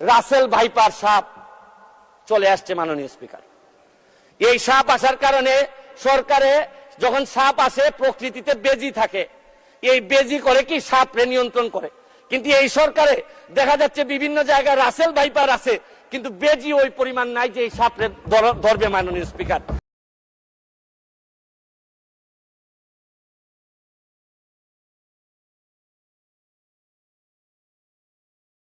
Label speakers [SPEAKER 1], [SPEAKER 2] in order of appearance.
[SPEAKER 1] Russell viper সাপ চলে আসছে মাননীয় স্পিকার। এই সাপ আসার কারণে সরকারে যখন সাপ আসে, প্রকৃতিতে বেজি থাকে। এই বেজি করে কি সাপরে নিয়ন্ত্রণ করে? কিন্তু এই সরকারে দেখা যাচ্ছে বিভিন্ন জায়গায় রাসেল ভাইপার আছে, কিন্তু বেজি ওই পরিমাণ নাই যে এই সাপরে ধর- ধরবে মাননীয় স্পিকার।